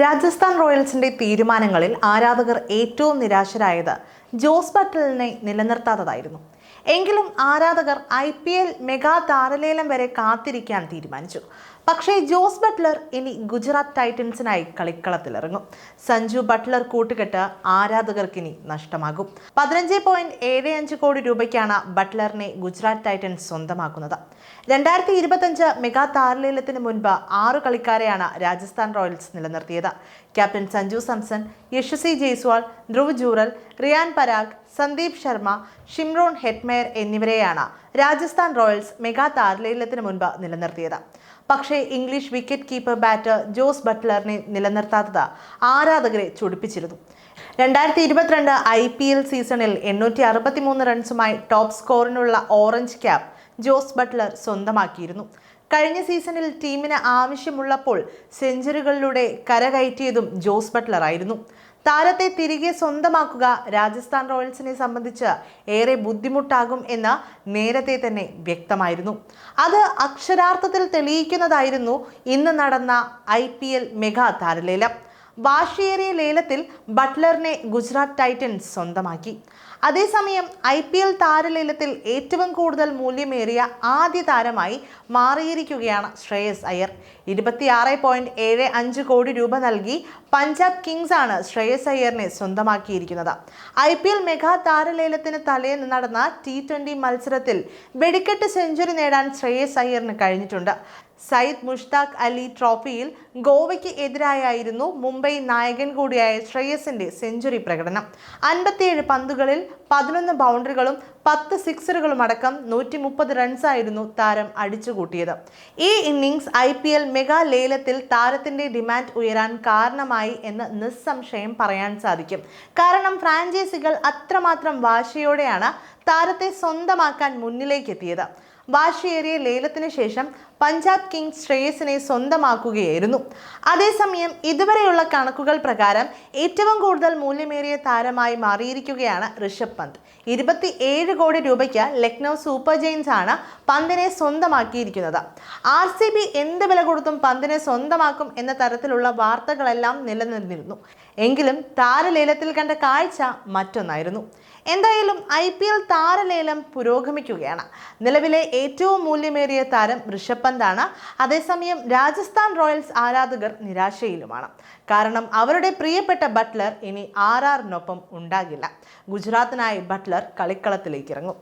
രാജസ്ഥാൻ റോയൽസിന്റെ തീരുമാനങ്ങളിൽ ആരാധകർ ഏറ്റവും നിരാശരായത് ജോസ് ബട്ടലിനെ നിലനിർത്താത്തതായിരുന്നു. എങ്കിലും ആരാധകർ ഐ പി എൽ മെഗാ താരലേലം വരെ കാത്തിരിക്കാൻ തീരുമാനിച്ചു. പക്ഷേ ജോസ് ബട്ട്ലർ ഇനി ഗുജറാത്ത് ടൈറ്റൻസിനായി കളിക്കളത്തിലിറങ്ങും സഞ്ജു ബട്ട്ലർ കൂട്ടുകെട്ട് ആരാധകർക്കിനി നഷ്ടമാകും. പതിനഞ്ച് പോയിന്റ് ഏഴ് അഞ്ച് കോടി രൂപയ്ക്കാണ് ബട്ട്ലറിനെ ഗുജറാത്ത് ടൈറ്റൻസ് സ്വന്തമാക്കുന്നത്. രണ്ടായിരത്തി ഇരുപത്തഞ്ച് മെഗാ താരലേലത്തിന് മുൻപ് ആറ് കളിക്കാരെയാണ് Rajasthan Royals നിലനിർത്തിയത്. Captain Sanju Samson Yashasvi Jaiswal Dhruv Jurel Riyan Parag Sandeep Sharma Shimron Hetmyer എന്നിവരെയാണ് രാജസ്ഥാൻ റോയൽസ് മെഗാ താരലേലത്തിന് മുൻപ് നിലനിർത്തിയത്. പക്ഷേ English wicket keeper batter Jos ബട്ട്ലറിനെ നിലനിർത്താത്തത് ആരാധകരെ ചൊടിപ്പിച്ചിരുന്നു. രണ്ടായിരത്തി ഇരുപത്തിരണ്ട് ഐ പി എൽ സീസണിൽ എണ്ണൂറ്റി അറുപത്തിമൂന്ന് റൺസുമായി ടോപ്പ് സ്കോറിനുള്ള ഓറഞ്ച് ക്യാപ് ജോസ് ബട്ട്ലർ സ്വന്തമാക്കിയിരുന്നു. കഴിഞ്ഞ സീസണിൽ ടീമിന് ആവശ്യമുള്ളപ്പോൾ സെഞ്ചുറികളിലൂടെ കരകയറ്റിയതും ജോസ് ബട്ട്ലർ ആയിരുന്നു താരത്തെ തിരികെ സ്വന്തമാക്കുക രാജസ്ഥാൻ റോയൽസിനെ സംബന്ധിച്ച് ഏറെ ബുദ്ധിമുട്ടാകും എന്ന് നേരത്തെ തന്നെ വ്യക്തമായിരുന്നു. അത് അക്ഷരാർത്ഥത്തിൽ തെളിയിക്കുന്നതായിരുന്നു ഇന്ന് നടന്ന ഐ മെഗാ താരലേലം. വാശിയേറിയ ലേലത്തിൽ ബട്ട്ലറിനെ ഗുജറാത്ത് ടൈറ്റൻസ് സ്വന്തമാക്കി. അതേസമയം ഐ പി എൽ താരലേലത്തിൽ ഏറ്റവും കൂടുതൽ മൂല്യമേറിയ ആദ്യ താരമായി മാറിയിരിക്കുകയാണ് ശ്രേയസ് അയ്യർ. ഇരുപത്തിയാറ് പോയിന്റ് ഏഴ് അഞ്ച് കോടി രൂപ നൽകി പഞ്ചാബ് കിങ്സ് ആണ് ശ്രേയസ് അയ്യറിനെ സ്വന്തമാക്കിയിരിക്കുന്നത്. ഐ പി എൽ മെഗാ താരലേലത്തിന് തലേന്ന് നടന്ന ടി ട്വന്റി മത്സരത്തിൽ വെടിക്കെട്ട് സെഞ്ചുറി നേടാൻ ശ്രേയസ് അയ്യറിന് കഴിഞ്ഞിട്ടുണ്ട്. സയ്യിദ് മുഷ്താഖ് അലി ട്രോഫിയിൽ ഗോവയ്ക്ക് എതിരായായിരുന്നു മുംബൈ നായകൻ കൂടിയായ ശ്രേയസിന്റെ സെഞ്ചുറി പ്രകടനം. അൻപത്തിയേഴ് പന്തുകളിൽ പതിനൊന്ന് ബൗണ്ടറികളും പത്ത് സിക്സറുകളും അടക്കം നൂറ്റി മുപ്പത് റൺസായിരുന്നു താരം അടിച്ചുകൂട്ടിയത്. ഈ innings I P L mega ലേലത്തിൽ താരത്തിന്റെ ഡിമാൻഡ് ഉയരാൻ കാരണമായി എന്ന് നിസ്സംശയം പറയാൻ സാധിക്കും. കാരണം ഫ്രാഞ്ചൈസികൾ അത്രമാത്രം വാശിയോടെയാണ് താരത്തെ സ്വന്തമാക്കാൻ മുന്നിലേക്കെത്തിയത്. വാശിയേറിയ ലേലത്തിന് ശേഷം പഞ്ചാബ് കിങ്സ് ശ്രേയസിനെ സ്വന്തമാക്കുകയായിരുന്നു. അതേസമയം ഇതുവരെയുള്ള കണക്കുകൾ പ്രകാരം ഏറ്റവും കൂടുതൽ മൂല്യമേറിയ താരമായി മാറിയിരിക്കുകയാണ് ഋഷഭ് പന്ത്. ഇരുപത്തി ഏഴ് കോടി രൂപയ്ക്ക് ലക്നൗ സൂപ്പർ ജെയിൻസ് ആണ് പന്തിനെ സ്വന്തമാക്കിയിരിക്കുന്നത്. ആർ സി ബി എന്ത് വില കൊടുത്തും പന്തിനെ സ്വന്തമാക്കും എന്ന തരത്തിലുള്ള വാർത്തകളെല്ലാം നിലനിന്നിരുന്നു. എങ്കിലും താരലേലത്തിൽ കണ്ട കാഴ്ച മറ്റൊന്നായിരുന്നു. എന്തായാലും ഐ പി എൽ താരലേലം പുരോഗമിക്കുകയാണ്. നിലവിലെ ഏറ്റവും മൂല്യമേറിയ താരം ഋഷഭ് പന്താണ് അതേസമയം രാജസ്ഥാൻ റോയൽസ് ആരാധകർ നിരാശയിലുമാണ്. കാരണം അവരുടെ പ്രിയപ്പെട്ട ബട്ട്ലർ ഇനി ആർ ആറിനൊപ്പം ഉണ്ടാകില്ല. ഗുജറാത്തിനായി ബട്ട്ലർ കളിക്കളത്തിലേക്ക് ഇറങ്ങും